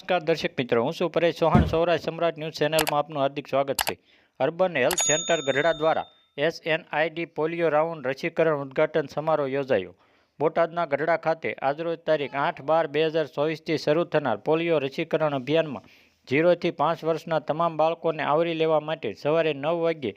નમસ્કાર દર્શક મિત્રો, હું છું પરેશ ચૌહાણ, સૌરાષ્ટ્ર સમ્રાટ ન્યૂઝ ચેનલમાં આપનું હાર્દિક સ્વાગત છે. અર્બન હેલ્થ સેન્ટર ગઢડા દ્વારા એસએનઆઈડી પોલિયો રાઉન્ડ રસીકરણ ઉદ્ઘાટન સમારોહ યોજાયો. બોટાદના ગઢડા ખાતે આજરોજ તારીખ આઠ બાર બે હજાર ચોવીસથી શરૂ થનાર પોલિયો રસીકરણ અભિયાનમાં ઝીરોથી પાંચ વર્ષના તમામ બાળકોને આવરી લેવા માટે સવારે નવ વાગ્યે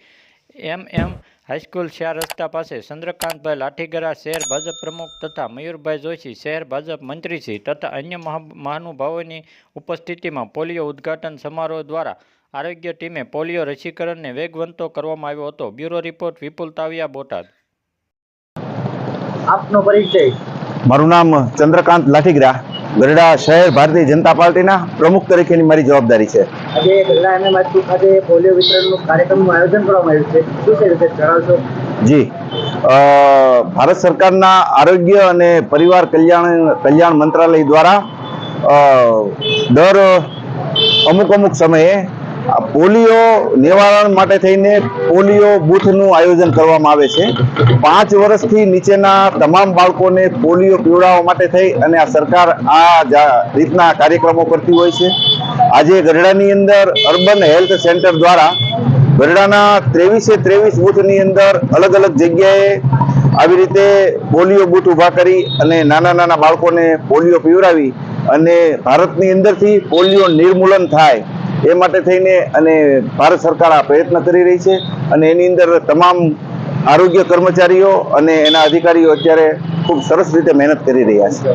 એમ એમ હાઈસ્કૂલ ચાર રસ્તા પાસે ચંદ્રકાંતભાઈ લાઠીગરા શહેર ભાજપ પ્રમુખ તથા મયુરભાઈ જોશી શહેર ભાજપ મંત્રીશ્રી તથા અન્ય મહાનુભાવોની ઉપસ્થિતિમાં પોલિયો ઉદ્ઘાટન સમારોહ દ્વારા આરોગ્ય ટીમે પોલિયો રસીકરણને વેગવંતો કરવામાં આવ્યો હતો. Bureau report Vipul Taviya Botad. આપનો પરિચય. મારું નામ ચંદ્રકાંત લાઠીગરા. ગરડા શહેર ભારતીય જનતા પાર્ટીના પ્રમુખ તરીકેની મારી જવાબદારી છે. આજે ખાતે પોલિયો વિતરણનું કાર્યક્રમનું આયોજન કરવામાં આવ્યું છે. શું છે વિશે જણાવશો? જી. ભારત સરકારના આરોગ્ય અને પરિવાર કલ્યાણ કલ્યાણ મંત્રાલય દ્વારા દર અમુક અમુક સમયે પોલિયો નિવારણ માટે થઈને પોલિયો બૂથનું આયોજન કરવામાં આવે છે. પાંચ વર્ષથી નીચેના તમામ બાળકોને પોલિયો પીવડાવવા માટે થઈ અને આ સરકાર આ રીતના કાર્યક્રમો કરતી હોય છે. આજે ગઢડાની અંદર અર્બન હેલ્થ સેન્ટર દ્વારા ગઢડાના ત્રેવીસે ત્રેવીસ બૂથની અંદર અલગ અલગ જગ્યાએ આવી રીતે પોલિયો બૂથ ઊભા કરી અને નાના નાના બાળકોને પોલિયો પીવડાવી અને ભારતની અંદરથી પોલિયો નિર્મૂલન થાય. એ માટે થઈને અને ભારત સરકાર આ પ્રયત્ન કરી રહી છે અને એની અંદર તમામ આરોગ્ય કર્મચારીઓ અને એના અધિકારીઓ અત્યારે ખૂબ સરસ રીતે મહેનત કરી રહ્યા છે.